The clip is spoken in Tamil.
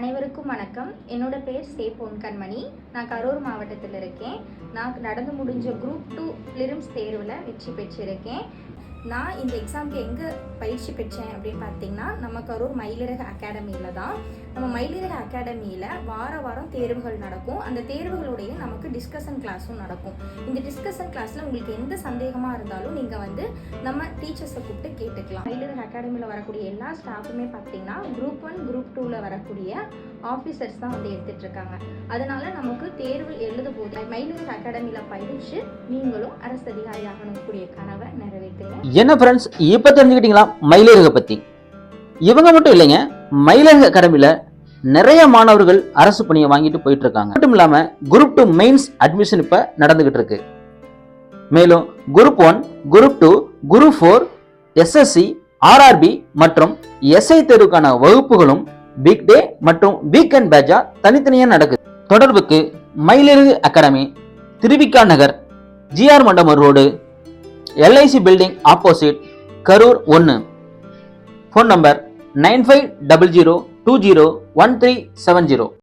அனைவருக்கும் வணக்கம். என்னோட பேர் சே பொன்கண்மணி. நான் கரூர் மாவட்டத்தில் இருக்கேன். நான் நடந்து முடிஞ்ச குரூப் டூ பிலிம்ஸ் தேர்வில் வெற்றி பெற்றிருக்கேன். நான் இந்த எக்ஸாம்க்கு எங்கே பயிற்சி பெற்றேன் அப்படின்னு பார்த்தீங்கன்னா நம்ம கரூர் மயிலிறகு அகாடமியில் தான். நம்ம மயிலிறகு அகாடமியில் வார வாரம் தேர்வுகள் நடக்கும். அந்த தேர்வுகளுடைய நமக்கு டிஸ்கஷன் கிளாஸும் நடக்கும். இந்த டிஸ்கஷன் கிளாஸில் உங்களுக்கு எந்த சந்தேகமாக இருந்தாலும் நீங்கள் வந்து நம்ம டீச்சர்ஸை கூப்பிட்டு கேட்டுக்கலாம். மயிலிறகு அகாடமியில் வரக்கூடிய எல்லா ஸ்டாஃபுமே பார்த்தீங்கன்னா குரூப் ஒன் குரூப் டூவில் வரக்கூடிய ஆஃபீஸர்ஸ் தான் வந்து எடுத்துட்டு இருக்காங்க அதனால நமக்கு தேர்வு எழுத போது மயிலிறகு அகாடமியில் பயிற்சி நீங்களும் அரசு அதிகாரி ஆகக்கூடிய கனவை நிறைவேற்றுங்க. என்ன ஃப்ரெண்ட்ஸ் இப்போ தெரிஞ்சுக்கிட்டீங்களா? மயிலிறகை பற்றி இவங்க மட்டும் இல்லைங்க மயிலக அகாடமியில் நிறைய மாணவர்கள் அரசு பணியை வாங்கிட்டு போயிட்டு இருக்காங்க மட்டும் இல்லாமல் குரூப் டூ மெயின்ஸ் அட்மிஷன் இப்போ நடந்துகிட்டு இருக்கு மேலும் group one group two group four SSC RRB மற்றும் எஸ்ஐ தேர்வுக்கான வகுப்புகளும் வீக் டே மற்றும் வீக்கெண்ட் பேட்சா தனித்தனியாக நடக்குது. தொடர்புக்கு Mayiliragu academy Thiruvika Nagar GR Mandapam road LIC building opposite Karur ஒன்று phone number nine five double zero two zero one three seven zero.